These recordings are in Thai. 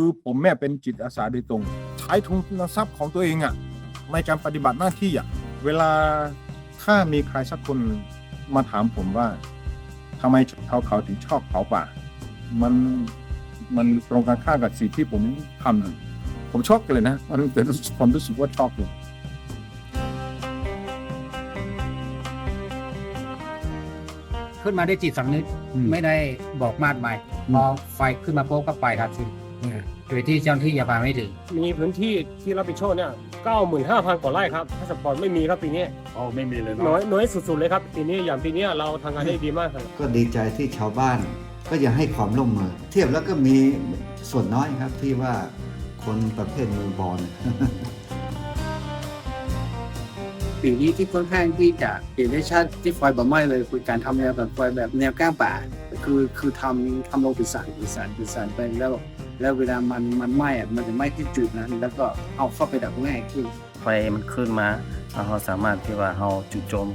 คือผมแม่เป็นจิตอาสาโดยตรง ใช้ทุนทรัพย์ของตัวเองอะในการปฏิบัติหน้าที่อะเวลาถ้ามีใครสักคนมาถามผมว่าทำไมชาวเขาถึงชอบเผาป่า มันมันตรงกันข้ามกับสิ่งที่ผมทำอยู่ผมช็อกเลยนะมันเป็นความรู้สึกว่าช็อกเลยขึ้นมาด้วยจิตสำนึกอืมไม่ได้บอกมากมายอืมพอไฟขึ้นมาโป๊บก็ไปครับที โดยที่เจ้าหน้าที่ยังมาไม่ถึงมีพื้นที่ที่รับผิดชอบเนี่ย95,000กว่าไร่ครับถ้าสปอร์ตไม่มีครับปีนี้อ๋อไม่มีเลยน้อเนาะยน้อยสุดๆเลยครับปีนี้อย่างปีนี้เราทำงานได้ดีมากครับ ก็ดีใจที่ชาวบ้านก็ยังให้ความร่วมมือ เทียบแล้วก็มีส่วนน้อยครับที่ว่าคนประเภทมือบอล สิ่งที่ที่ค่อนข้างที่จะเห็นได้ชัดที่ไฟแบบไหม้เลยคือการทำแนวแบบไฟแบบแนวก้างป่า คือคือทำทำลงเป็นสารเป็นสารเป็นสารไปแล้วแล้วเวลามันมันไหม้อะมันจะไหม้ที่จุดนั้น แล้วก็เอาเข้าไปดับง่ายขึ้นไฟมันขึ้นมาแล้วเราสามารถที่ว่าเราจุดโจม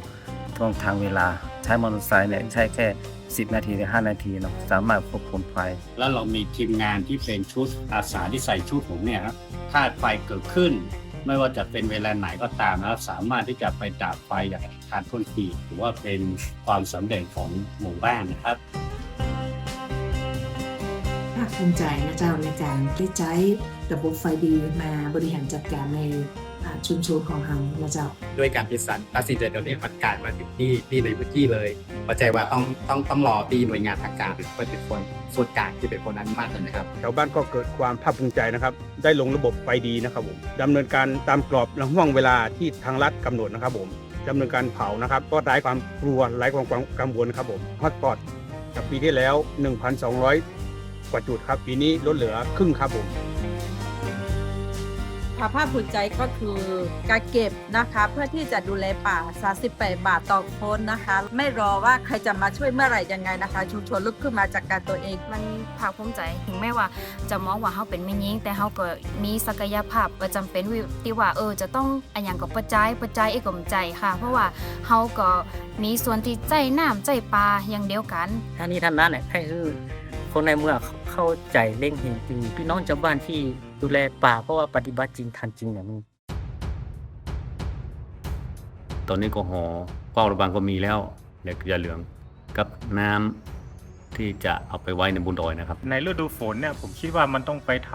ช่วงทางเวลา ใช้มอเตอร์ไซค์เนี่ยใช้แค่ 10 นาทีหรือ 5 นาทีเนาะสามารถควบคุมไฟ แล้วเรามีทีมงานที่เป็นชุดอาสาที่ใส่ชุดผมเนี่ยครับถ้าไฟเกิดขึ้น ไม่ว่าจะเป็นเวลาไหนก็ตามนะครับสามารถที่จะไปดับไฟอย่างทันท่วงทีถือว่าเป็นความสำเร็จของหมู่บ้านนะครับภาคภูมิใจนะเจ้าในการได้ใช้ระบบไฟดีมาบริหารจัดการในอ่าชุมชนของเรานะเจ้าด้วยการพิสันตัดสินใจเดี๋ยวนี้มันการมาถึงที่ที่ในพื้นที่เลยเข้าใจว่าต้องต้องต้องรอที่หน่วยงานทางการหรือเป็นคนส่วนกลางที่เป็นคนอนุมัตินะครับชาวบ้านก็เกิดความภาคภูมิใจนะครับ ได้ลงระบบไฟดีนะครับผมดำเนินการตามกรอบและห่วงเวลาที่ทางรัฐกำหนดนะครับผมดำเนินการเผานะครับ ก็ไร้ความกลัวไร้ความกังวลครับผมฮอตพอตจากปีที่แล้ว 1,200 กว่าจุดครับ ปีนี้ลดเหลือครึ่งครับผมภาพภูมิใจก็คือการเก็บนะคะเพื่อที่จะดูแลป่า 38 บาทต่อคนนะคะ ไม่รอว่าใครจะมาช่วยเมื่อไหร่ยังไงนะคะ ชุมชนลุกขึ้นมาจากการตัวเอง มันภาคภูมิใจถึงแม้ว่าจะมองว่าเขาเป็นแม่หญิงแต่เขาก็มีศักยภาพประจำเป็นวิที่ว่าเออจะต้องอันอย่างกับประจายประจายเอกมใจค่ะ เพราะว่าเขาก็มีส่วนที่ใจน้ำใจปลาอย่างเดียวกันท่านนี้ท่านนั้นเนี่ยให้คือ คนในเมืองเข้าใจเร่งเห็นจริงพี่น้องชาวบ้านที่ดูแลป่าเพราะว่าปฏิบัติจริงทันจริงเนี่ยมันตอนนี้ก็หอเฝ้าระวังก็มีแล้วเหล็กยาเหลืองกับน้ำที่จะเอาไปไว้ในบุญดอยนะครับ ในฤดูฝนเนี่ยผมคิดว่ามันต้องไปท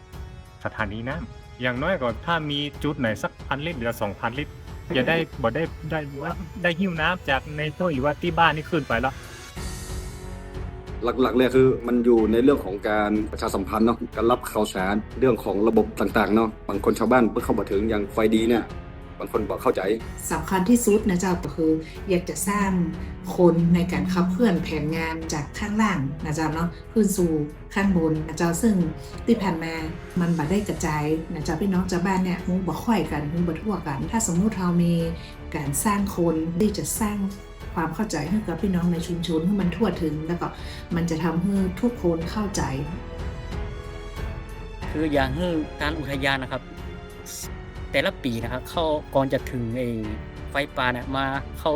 ำสถานีน้ำอย่างน้อยก็ถ้ามีจุดไหนสักพันลิตรหรือสองพันลิตรจะได้บ่ได้ได้ว่าได้หิ้วน้ำจากในตัวอีกว่าที่บ้านนี่ขึ้นไปแล้ว หลักๆเลยคือมันอยู่ในเรื่องของการประชาสัมพันธ์เนาะการรับข่าวสารเรื่องของระบบต่างๆเนาะบางคนชาวบ้านเพิ่งเข้ามาถึงอย่างไฟดีเนี่ยบางคนบอกเข้าใจสำคัญที่สุดนะเจ้าก็คือ อยากจะสร้างคนในการขับเคลื่อนแผนงานจากข้างล่างนะเจ้าเนาะขึ้นสู่ข้างบนนะเจ้าซึ่งที่ผ่านมามันบัได้กระจายนะเจ้าพี่น้องชาวบ้านเนี่ยหูบ่ค่อยกันหูบ่ทั่วกัน ถ้าสมมุติเรามีการสร้างคนที่จะสร้าง ความเข้าใจให้กับพี่น้องในชุมชนให้มันทั่วถึง แล้วก็มันจะทำให้ทุกคนเข้าใจ คืออย่างให้การอุทยานนะครับ แต่ละปีนะครับ เข้าก่อนจะถึงไอ้ไฟป่าเนี่ยมาเข้า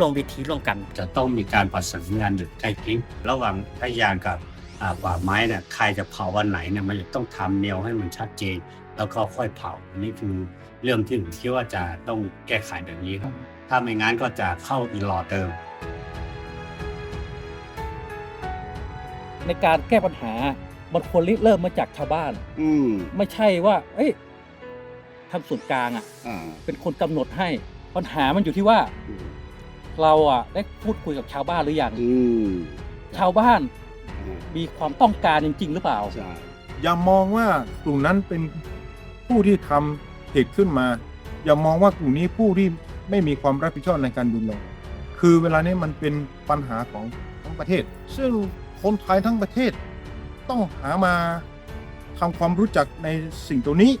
ลงวิธีร่วมกัน จะต้องมีการประสานงานหรือใกล้ชิดระหว่างพยานกับอ่าป่าไม้เนี่ยใครจะเผาวันไหนเนี่ยมันจะต้องทำแนวให้มันชัดเจน แล้วก็ค่อยเผาอันนี้คือเรื่องที่ผมคิดว่าจะต้องแก้ไขแบบนี้ครับ ถ้าไม่งั้นก็จะเข้าอีหลอดเดิม ในการแก้ปัญหามันควรริเริ่มมาจากชาวบ้าน อืมไม่ใช่ว่า เอ้ยทำส่วนกลางอะ อ่าเป็นคนกำหนดให้ปัญหามันอยู่ที่ว่า เราอะได้พูดคุยกับชาวบ้านหรือยังอืมชาวบ้านมีความต้องการจริง ๆ หรือเปล่า ใช่ อย่ามองว่ากลุ่มนั้นเป็นผู้ที่ทำเหตุขึ้นมา อย่ามองว่ากลุ่มนี้ผู้ที่ ไม่มีความรับผิดชอบในการดูแลคือเวลานี้มันเป็นปัญหาของทั้งประเทศ ซึ่งคนไทยทั้งประเทศ ต้องหามาทำความรู้จักในสิ่งตัวนี้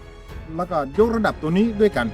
แล้วก็ยกระดับตัวนี้ด้วยกัน